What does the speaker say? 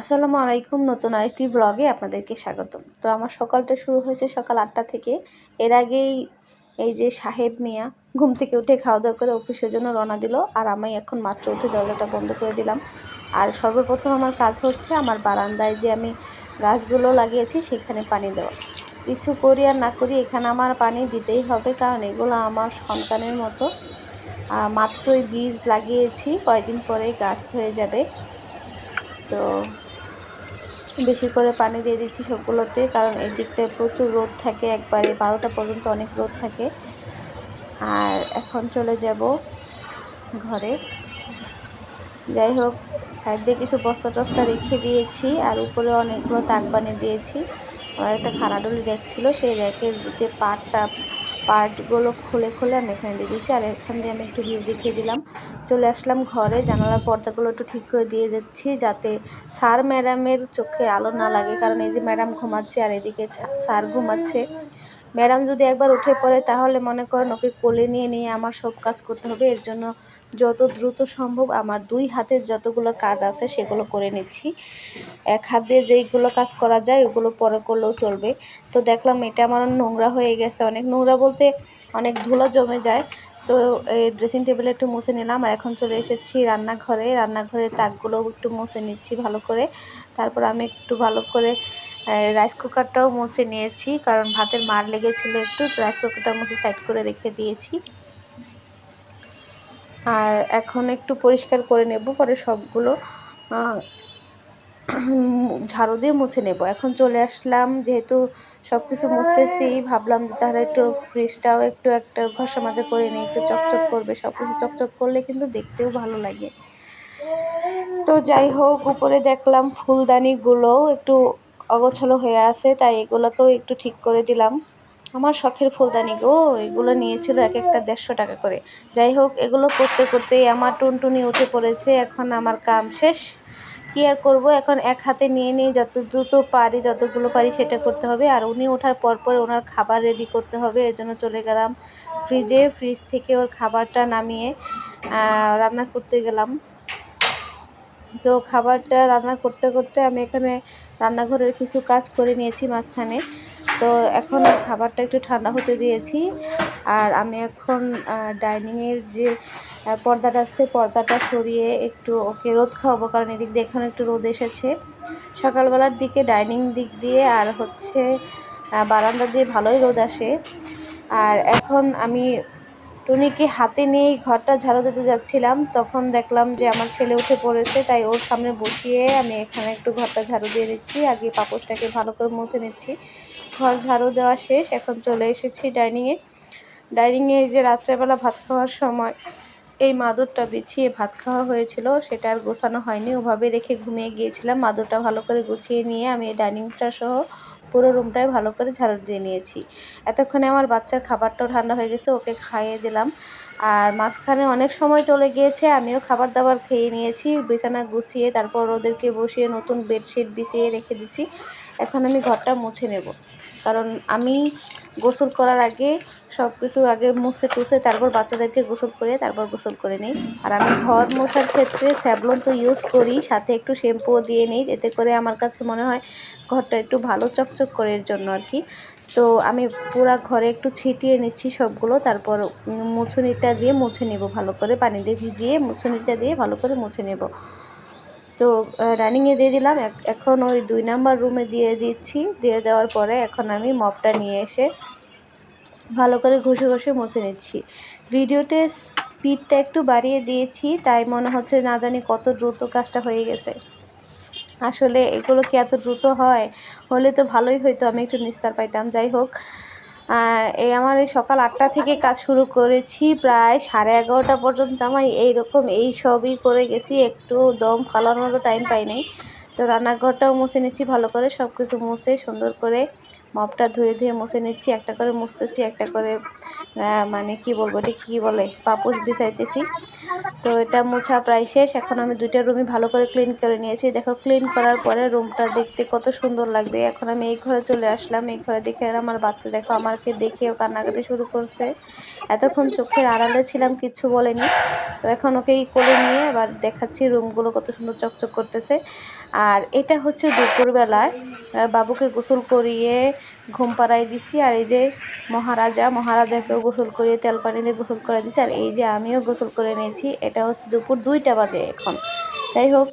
আসসালামু আলাইকুম, নতুন আরেকটি ব্লগে আপনাদেরকে স্বাগতম। তো আমার সকালটা শুরু হয়েছে সকাল আটটা থেকে। এর আগেই এই যে সাহেব মিয়া ঘুম থেকে উঠে খাওয়া দাওয়া করে অফিসের জন্য রওনা দিল আর আমি এখন মাত্র উঠে দরজাটা বন্ধ করে দিলাম। আর সর্বপ্রথম আমার কাজ হচ্ছে আমার বারান্দায় যে আমি গাছগুলো লাগিয়েছি সেখানে পানি দেওয়া। কিছু করি আর না করি এখানে আমার পানি দিতেই হবে, কারণ এগুলো আমার সন্তানের মতো। মাত্রই বীজ লাগিয়েছি কয়েকদিন পরে গাছ হয়ে যাবে। তো বেশি করে পানি দিয়ে দিচ্ছি সবগুলোতে, কারণ এই দিকটায় প্রচুর রোদ থাকে একবারে, বারোটা পর্যন্ত অনেক রোদ থাকে। আর এখন চলে যাব ঘরে। যাই হোক, সাইড দিয়ে কিছু বস্তা টস্তা রেখে দিয়েছি, আর উপরে অনেকগুলো তাক বানিয়ে দিয়েছি। আমার একটা খানাডলি র্যাক ছিল সেই র্যাকের যে পাটটা পার্টগুলো খুলে খুলে আমি এখানে দিয়ে দিয়েছি। আর এখান দিয়ে আমি একটু ভিউ দেখিয়ে দিলাম। চলে আসলাম ঘরে। জানালার পর্দাগুলো একটু ঠিক করে দিয়ে যাচ্ছি যাতে স্যার ম্যাডামের চোখে আলো না লাগে। কারণ এই যে ম্যাডাম ঘুমাচ্ছে আর এদিকে স্যার ঘুমাচ্ছে। ম্যাডাম যদি একবার উঠে পড়ে, তাহলে মনে করেন ওকে কোলে নিয়ে নিয়ে আমার সব কাজ করতে হবে। এর জন্য যত দ্রুত সম্ভব আমার দুই হাতের যতগুলো কাজ আছে, সেগুলো করে নিচ্ছি। এক হাত দিয়ে যেইগুলো কাজ করা যায়, ওগুলো পরে করলেও চলবে। তো দেখলাম এটা আমার নোংরা হয়ে গেছে। অনেক নোংরা বলতে অনেক ধুলো জমে যায়। তো এই ড্রেসিং টেবিলে একটু মুছে নিলাম। আর এখন চলে এসেছি রান্নাঘরে। রান্নাঘরের তাকগুলো একটু মুছে নিচ্ছি ভালো করে। তারপর আমি একটু ভালো করে রাইস কুকারটাও মুছে নিয়েছি, কারণ ভাতের মার লেগেছিলো একটু রাইস কুকারটা মুছে সাইড করে রেখে দিয়েছি। আর এখন একটু পরিষ্কার করে নেব, পরে সবগুলো ঝাড়ু দিয়ে মুছে নেব। এখন চলে আসলাম, যেহেতু সব কিছু মুছতেছি, ভাবলাম যে তাহলে একটু ফ্রিজটাও একটু একটা ঘষা মাজা করে নিই, একটু চকচক করবে সব কিছু চকচক করলে কিন্তু দেখতেও ভালো লাগে। তো যাই হোক, উপরে দেখলাম ফুলদানিগুলো একটু অগোছালো হয়ে আছে, তাই এগুলোকেও একটু ঠিক করে দিলাম। আমার শখের ফুলদানি গো, এগুলো নিয়েছিল এক একটা দেড়শো টাকা করে। যাই হোক, এগুলো করতে করতেই আমার টুনটুনি উঠে পড়েছে, এখন আমার কাম শেষ। কী আর করব, এখন এক হাতে নিয়ে নিয়ে যত দ্রুত পারি, যতগুলো পারি সেটা করতে হবে। আর উনি ওঠার পর পর ওনার খাবার রেডি করতে হবে, এর জন্য চলে গেলাম ফ্রিজে ফ্রিজ থেকে ওর খাবারটা নামিয়ে রান্না করতে গেলাম। তো খাবারটা রান্না করতে করতে আমি এখানে রান্নাঘরের কিছু কাজ করে নিয়েছি মাঝখানে। তো এখন খাবারটা একটু ঠান্ডা হতে দিয়েছি। আর আমি এখন ডাইনিংয়ের যে পর্দাটা আছে, পর্দাটা সরিয়ে একটু ওকে রোদ খাওয়াবো, কারণ এদিক দিয়ে এখন একটু রোদ এসেছে। সকালবেলার দিকে ডাইনিং দিক দিয়ে আর হচ্ছে বারান্দা দিয়ে ভালোই রোদ আসে। আর এখন আমি টুনিকে হাতে নিয়েই ঘরটা ঝাড়ু দিতে যাচ্ছিলাম, তখন দেখলাম যে আমার ছেলে উঠে পড়েছে, তাই ওর সামনে বসিয়ে আমি এখানে একটু ঘরটা ঝাড়ু দিয়ে দিচ্ছি, আগে পাপোশটাকে ভালো করে মুছে নিচ্ছি। ঘর ঝাড়ু দেওয়া শেষ, এখন চলে এসেছি ডাইনিংয়ে। ডাইনিংয়ে যে রাত্রেবেলা ভাত খাওয়ার সময় এই মাদুরটা বিছিয়ে ভাত খাওয়া হয়েছিল, সেটা আর গোছানো হয়নি, ওভাবে রেখে ঘুমিয়ে গিয়েছিলাম, মাদুরটা ভালো করে গুছিয়ে নিয়ে আমি ডাইনিংটা সহ পুরো রুমটাই ভালো করে ঝাড়ু দিয়ে নিয়েছি। এতক্ষণে আমার বাচ্চার খাবারটাও ঠান্ডা হয়ে গেছে, ওকে খাইয়ে দিলাম। আর মাঝখানে অনেক সময় চলে গিয়েছে, আমিও খাবার দাবার খেয়ে নিয়েছি, বিছানা গুছিয়ে তারপর ওদেরকে বসিয়ে নতুন বেডশিট বিছিয়ে রেখে দিছি। এখন আমি ঘরটা মুছে নেব। কারণ আমি গোসল করার আগে সব কিছু আগে মুছে টুছে তারপর বাচ্চাদেরকে গোসল করে তারপর গোসল করে নিই। আর আমি ঘর মোছার ক্ষেত্রে স্যাবলন তো ইউজ করি, সাথে একটু শ্যাম্পুও দিয়ে নিই। এতে করে আমার কাছে মনে হয় ঘরটা একটু ভালো চকচক করে এর জন্য আর কি। তো আমি পুরো ঘরে একটু ছিটিয়ে নিচ্ছি সবগুলো, তারপর মুছুনিটা দিয়ে মুছে নেব ভালো করে, পানি দিয়ে ভিজিয়ে মুছুনিটা দিয়ে ভালো করে মুছে নেব। তো রানিংয়ে দিয়ে দিলাম। এখন ওই দুই নাম্বার রুমে দিয়ে দিচ্ছি। দিয়ে দেওয়ার পরে এখন আমি মপটা নিয়ে এসে ভালো করে ঘষে ঘষে মুছে নিচ্ছি। ভিডিওতে স্পিডটা একটু বাড়িয়ে দিয়েছি, তাই মনে হচ্ছে না জানি কত দ্রুত কাজটা হয়ে গেছে। আসলে এগুলো কি এত দ্রুত হয়? হলে তো ভালোই হইতো, আমি একটু নিস্তার পাইতাম। যাই হোক এই আমার এই সকাল আটটা থেকে কাজ শুরু করেছি, প্রায় সাড়ে এগারোটা পর্যন্ত আমার এইরকম এই সবই করে গেছি, একটু দম ফালানোরও টাইম পাই নাই তো রান্নাঘরটাও মুছে নিচ্ছি, ভালো করে সব কিছু মুছে সুন্দর করে মপটা ধুয়ে ধুয়ে মুছে নিচ্ছি, একটা করে মুছতেছি, একটা করে মানে কি বলব, এটা কী বলে পাপুস বিছাইতেছি। তো এটা মোছা প্রায় শেষ, এখন আমি দুইটা রুমই ভালো করে ক্লিন করে নিয়েছি। দেখো ক্লিন করার পরে রুমটা দেখতে কত সুন্দর লাগবে। এখন আমি এই ঘরে চলে আসলাম, এই ঘরে দেখে আমার বাচ্চা দেখো, আমাকে দেখেও কান্নাকাটি শুরু করছে। এতক্ষণ চোখের আড়ালে ছিলাম, কিচ্ছু বলেনি। তো এখন ওকেই করে নিয়ে আবার দেখাচ্ছি রুমগুলো কত সুন্দর চকচক করতেছে। আর এটা হচ্ছে দুপুরবেলায় বাবুকে গোসল করিয়ে ঘুম পাড়াই দিছি আর এই যে মহারাজা, মহারাজাকেও গোসল করে তেল পানি দিয়ে গোসল করে দিছি। আর এই যে আমিও গোসল করে নিয়েছি এটা হচ্ছে দুপুর দুইটা বাজে এখন। যাই হোক